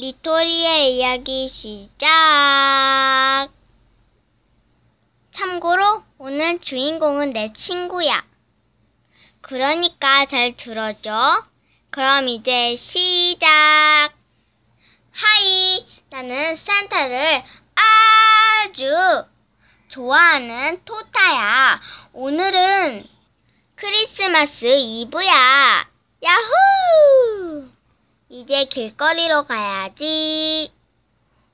리토리의 이야기 시작! 참고로 오늘 주인공은 내 친구야. 그러니까 잘 들어줘. 그럼 이제 시작! 하이! 나는 산타를 아주 좋아하는 토타야. 오늘은 크리스마스 이브야. 야호! 이제 길거리로 가야지.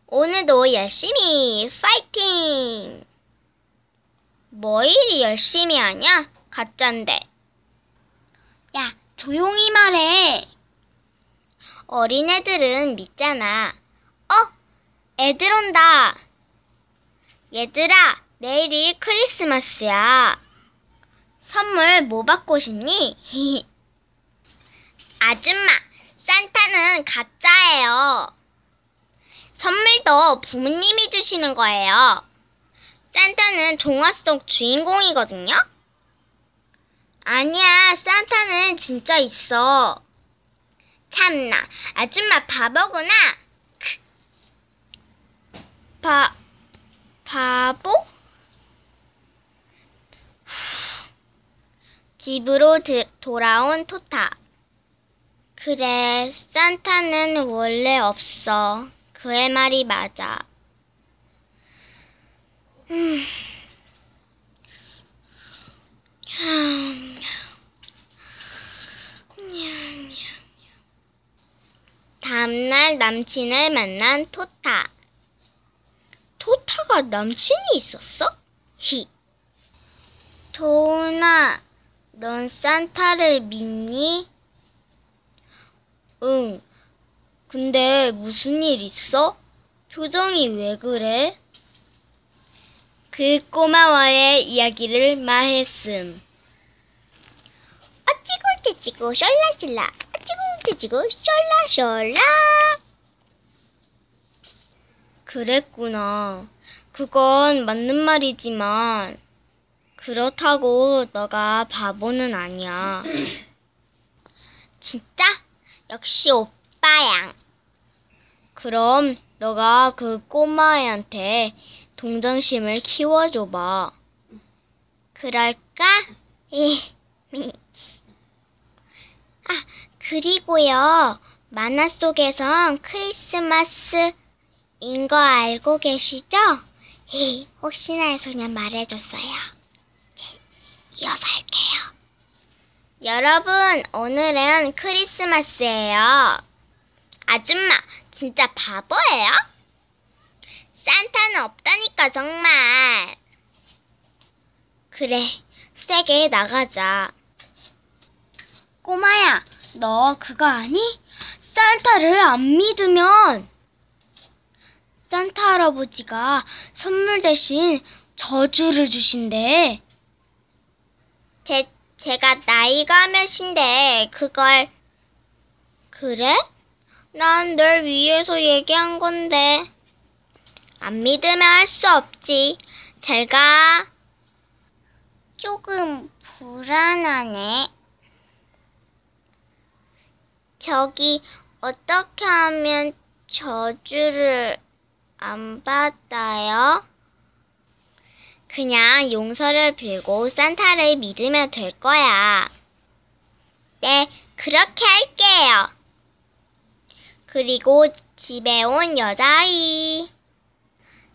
오늘도 열심히 파이팅! 뭐 이리 열심히 하냐? 가짠데. 야, 조용히 말해. 어린애들은 믿잖아. 어? 애들 온다. 얘들아, 내일이 크리스마스야. 선물 뭐 받고 싶니? 아줌마, 산타는 가짜예요. 선물도 부모님이 주시는 거예요. 산타는 동화 속 주인공이거든요? 아니야, 산타는 진짜 있어. 참나, 아줌마 바보구나. 바, 바보? 집으로 드, 돌아온 토타. 그래, 산타는 원래 없어. 그의 말이 맞아. 음. 다음날 남친을 만난 토타. 토타가 남친이 있었어? 히. 도훈아, 넌 산타를 믿니? 응. 근데 무슨 일 있어? 표정이 왜 그래? 그 꼬마와의 이야기를 말했음. 숄라숄라 어찌고 저찌고 숄라숄라 그랬구나. 그건 맞는 말이지만 그렇다고 너가 바보는 아니야. 역시 오빠야. 그럼 너가 그 꼬마애한테 동정심을 키워줘봐. 그럴까? 아, 그리고요. 만화 속에선 크리스마스인 거 알고 계시죠? 혹시나 해서 그냥 말해줬어요. 이어서 할게요. 여러분, 오늘은 크리스마스예요. 아줌마, 진짜 바보예요? 산타는 없다니까, 정말. 그래, 세게 나가자. 꼬마야, 너 그거 아니? 산타를 안 믿으면 산타 할아버지가 선물 대신 저주를 주신대. 제, 제가 나이가 몇인데 그걸 그래? 난 널 위해서 얘기한 건데. 안 믿으면 할 수 없지. 잘 가. 조금 불안하네. 저기 어떻게 하면 저주를 안 받아요? 그냥 용서를 빌고 산타를 믿으면 될 거야. 네, 그렇게 할게요. 그리고 집에 온 여자아이.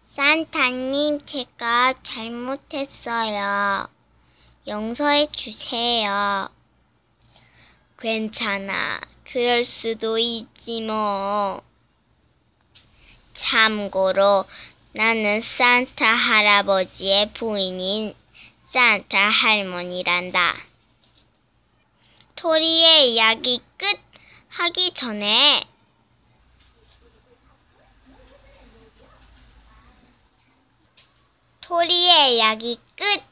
산타님, 제가 잘못했어요. 용서해 주세요. 괜찮아. 그럴 수도 있지 뭐. 참고로 나는 산타 할아버지의 부인인 산타 할머니란다. 토리의 이야기 끝 하기 전에 토리의 이야기 끝